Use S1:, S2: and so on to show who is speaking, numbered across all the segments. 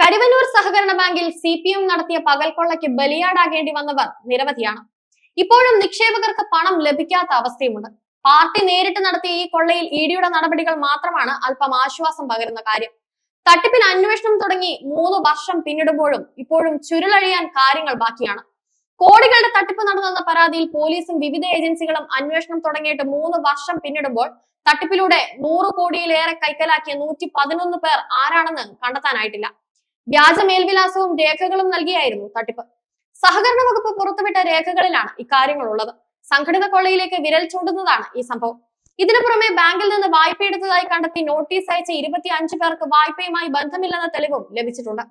S1: കരുവന്നൂർ സഹകരണ ബാങ്കിൽ C P M നടത്തിയ പകൽക്കൊള്ളയ്ക്ക് ബലിയാടാകേണ്ടി വന്നവർ നിരവധിയാണ്. ഇപ്പോഴും നിക്ഷേപകർക്ക് പണം ലഭിക്കാത്ത അവസ്ഥയുമുണ്ട്. പാർട്ടി നേരിട്ട് നടത്തിയ ഈ കൊള്ളയിൽ ഇ ഡിയുടെ നടപടികൾ മാത്രമാണ് അല്പം ആശ്വാസം പകരുന്ന കാര്യം. തട്ടിപ്പിൽ അന്വേഷണം തുടങ്ങി മൂന്ന് വർഷം പിന്നിടുമ്പോഴും ഇപ്പോഴും ചുരുളഴിയാൻ കാര്യങ്ങൾ ബാക്കിയാണ്. കോടികളുടെ തട്ടിപ്പ് നടന്നെന്ന പരാതിയിൽ പോലീസും വിവിധ ഏജൻസികളും അന്വേഷണം തുടങ്ങിയിട്ട് മൂന്ന് വർഷം പിന്നിടുമ്പോൾ തട്ടിപ്പിലൂടെ നൂറ് കോടിയിലേറെ കൈക്കലാക്കിയ നൂറ്റി പതിനൊന്ന് പേർ ആരാണെന്ന് കണ്ടെത്താനായിട്ടില്ല. വ്യാജ മേൽവിലാസവും രേഖകളും നൽകിയായിരുന്നു തട്ടിപ്പ്. സഹകരണ വകുപ്പ് പുറത്തുവിട്ട രേഖകളിലാണ് ഇക്കാര്യങ്ങൾ ഉള്ളത് സംഘടിത കൊള്ളയിലേക്ക് വിരൽ ചൂണ്ടുന്നതാണ് ഈ സംഭവം. ഇതിനു പുറമെ ബാങ്കിൽ നിന്ന് വായ്പ എടുത്തതായി കണ്ടെത്തി നോട്ടീസ് അയച്ച ഇരുപത്തി അഞ്ചു പേർക്ക് വായ്പയുമായി ബന്ധമില്ലെന്ന തെളിവും ലഭിച്ചിട്ടുണ്ട്.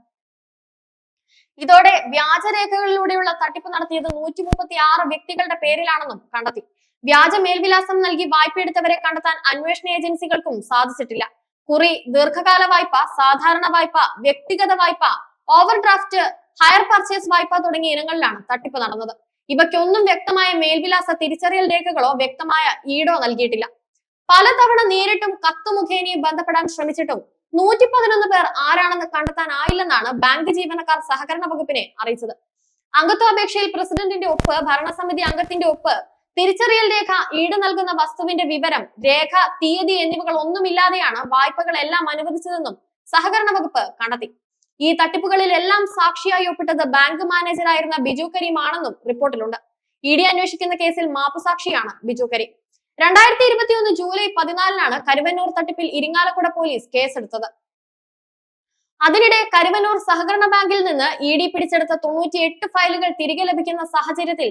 S1: ഇതോടെ വ്യാജരേഖകളിലൂടെയുള്ള തട്ടിപ്പ് നടത്തിയത് നൂറ്റി മുപ്പത്തി ആറ് വ്യക്തികളുടെ പേരിലാണെന്നും കണ്ടെത്തി. വ്യാജ മേൽവിലാസം നൽകി വായ്പ എടുത്തവരെ കണ്ടെത്താൻ അന്വേഷണ ഏജൻസികൾക്കും സാധിച്ചിട്ടില്ല. കുറി ദീർഘകാല വായ്പ സാധാരണ വായ്പ വ്യക്തിഗത വായ്പ ഓവർ ഡ്രാഫ്റ്റ് ഹയർ പർച്ചേസ് വായ്പ തുടങ്ങിയ ഇനങ്ങളിലാണ് തട്ടിപ്പ് നടന്നത്. ഇവയ്ക്കൊന്നും വ്യക്തമായ മേൽവിലാസ തിരിച്ചറിയൽ രേഖകളോ വ്യക്തമായ ഈടോ നൽകിയിട്ടില്ല. പലതവണ നേരിട്ടും കത്ത് ബന്ധപ്പെടാൻ ശ്രമിച്ചിട്ടും നൂറ്റി പതിനൊന്ന് പേർ ആരാണെന്ന് കണ്ടെത്താനായില്ലെന്നാണ് ബാങ്ക് ജീവനക്കാർ സഹകരണ വകുപ്പിനെ അറിയിച്ചത്. അംഗത്വ അപേക്ഷയിൽ പ്രസിഡന്റിന്റെ ഒപ്പ് ഭരണസമിതി അംഗത്തിന്റെ ഒപ്പ് തിരിച്ചറിയൽ രേഖ ഈട് നൽകുന്ന വസ്തുവിന്റെ വിവരം രേഖ തീയതി എന്നിവകൾ ഒന്നുമില്ലാതെയാണ് വായ്പകൾ എല്ലാം അനുവദിച്ചതെന്നും സഹകരണ വകുപ്പ് കണ്ടെത്തി. ഈ തട്ടിപ്പുകളിൽ എല്ലാം സാക്ഷിയായി ഒപ്പിട്ടത് ബാങ്ക് മാനേജറായിരുന്ന ബിജു കരീം ആണെന്നും റിപ്പോർട്ടിലുണ്ട്. ഇ ഡി അന്വേഷിക്കുന്ന കേസിൽ മാപ്പുസാക്ഷിയാണ് ബിജു കരീം. രണ്ടായിരത്തി ഇരുപത്തിയൊന്ന് ജൂലൈ പതിനാലിനാണ് കരുവന്നൂർ തട്ടിപ്പിൽ ഇരിങ്ങാലക്കുട പോലീസ് കേസെടുത്തത്. അതിനിടെ കരുവന്നൂർ സഹകരണ ബാങ്കിൽ നിന്ന് ഇ ഡി പിടിച്ചെടുത്ത തൊണ്ണൂറ്റിയെട്ട് ഫയലുകൾ തിരികെ ലഭിക്കുന്ന സാഹചര്യത്തിൽ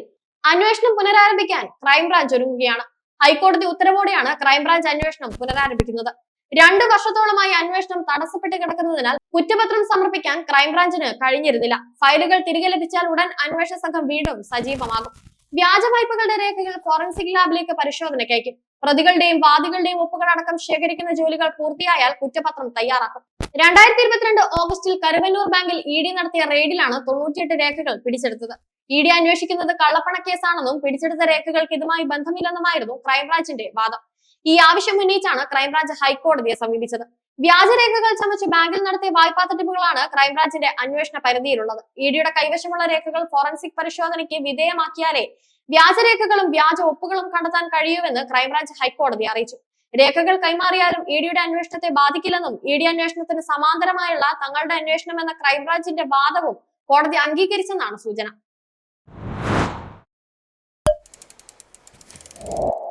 S1: അന്വേഷണം പുനരാരംഭിക്കാൻ ക്രൈംബ്രാഞ്ച് ഒരുങ്ങുകയാണ്. ഹൈക്കോടതി ഉത്തരവോടെയാണ് ക്രൈംബ്രാഞ്ച് അന്വേഷണം പുനരാരംഭിക്കുന്നത്. രണ്ടു വർഷത്തോളമായി അന്വേഷണം തടസ്സപ്പെട്ട് കിടക്കുന്നതിനാൽ കുറ്റപത്രം സമർപ്പിക്കാൻ ക്രൈംബ്രാഞ്ചിന് കഴിഞ്ഞിരുന്നില്ല. ഫയലുകൾ തിരികെ ലഭിച്ചാൽ ഉടൻ അന്വേഷണ സംഘം വീണ്ടും സജീവമാകും. വ്യാജ വായ്പകളുടെ രേഖകൾ ഫോറൻസിക് ലാബിലേക്ക് പരിശോധനയ്ക്ക് അയക്കും പ്രതികളുടെയും വാദികളുടെയും ഒപ്പുകൾ അടക്കം ശേഖരിക്കുന്ന ജോലികൾ പൂർത്തിയായാൽ കുറ്റപത്രം തയ്യാറാക്കും. രണ്ടായിരത്തി ഇരുപത്തിരണ്ട് ഓഗസ്റ്റിൽ കരുവന്നൂർ ബാങ്കിൽ ഇ ഡി നടത്തിയ റെയ്ഡിലാണ് തൊണ്ണൂറ്റിയെട്ട് രേഖകൾ പിടിച്ചെടുത്തത്. ഇ ഡി അന്വേഷിക്കുന്നത് കള്ളപ്പണ കേസാണെന്നും പിടിച്ചെടുത്ത രേഖകൾക്ക് ഇതുമായി ബന്ധമില്ലെന്നുമായിരുന്നു ക്രൈംബ്രാഞ്ചിന്റെ വാദം. ഈ ആവശ്യം ഉന്നയിച്ചാണ് ക്രൈംബ്രാഞ്ച് ഹൈക്കോടതിയെ സമീപിച്ചത്. വ്യാജരേഖകൾ ചമച്ച് ബാങ്കിൽ നടത്തിയ വായ്പാ തട്ടിപ്പുകളാണ് ക്രൈംബ്രാഞ്ചിന്റെ അന്വേഷണ പരിധിയിലുള്ളത്. ഇ ഡിയുടെ കൈവശമുള്ള രേഖകൾ ഫോറൻസിക് പരിശോധനയ്ക്ക് വിധേയമാക്കിയാലേ വ്യാജരേഖകളും വ്യാജ ഒപ്പുകളും കണ്ടെത്താൻ കഴിയൂവെന്ന് ക്രൈംബ്രാഞ്ച് ഹൈക്കോടതി അറിയിച്ചു. രേഖകൾ കൈമാറിയാലും ഇ ഡിയുടെ അന്വേഷണത്തെ ബാധിക്കില്ലെന്നും ഇ ഡി അന്വേഷണത്തിന് സമാന്തരമായുള്ള തങ്ങളുടെ അന്വേഷണം എന്ന ക്രൈംബ്രാഞ്ചിന്റെ വാദവും കോടതി അംഗീകരിച്ചെന്നാണ് സൂചന. you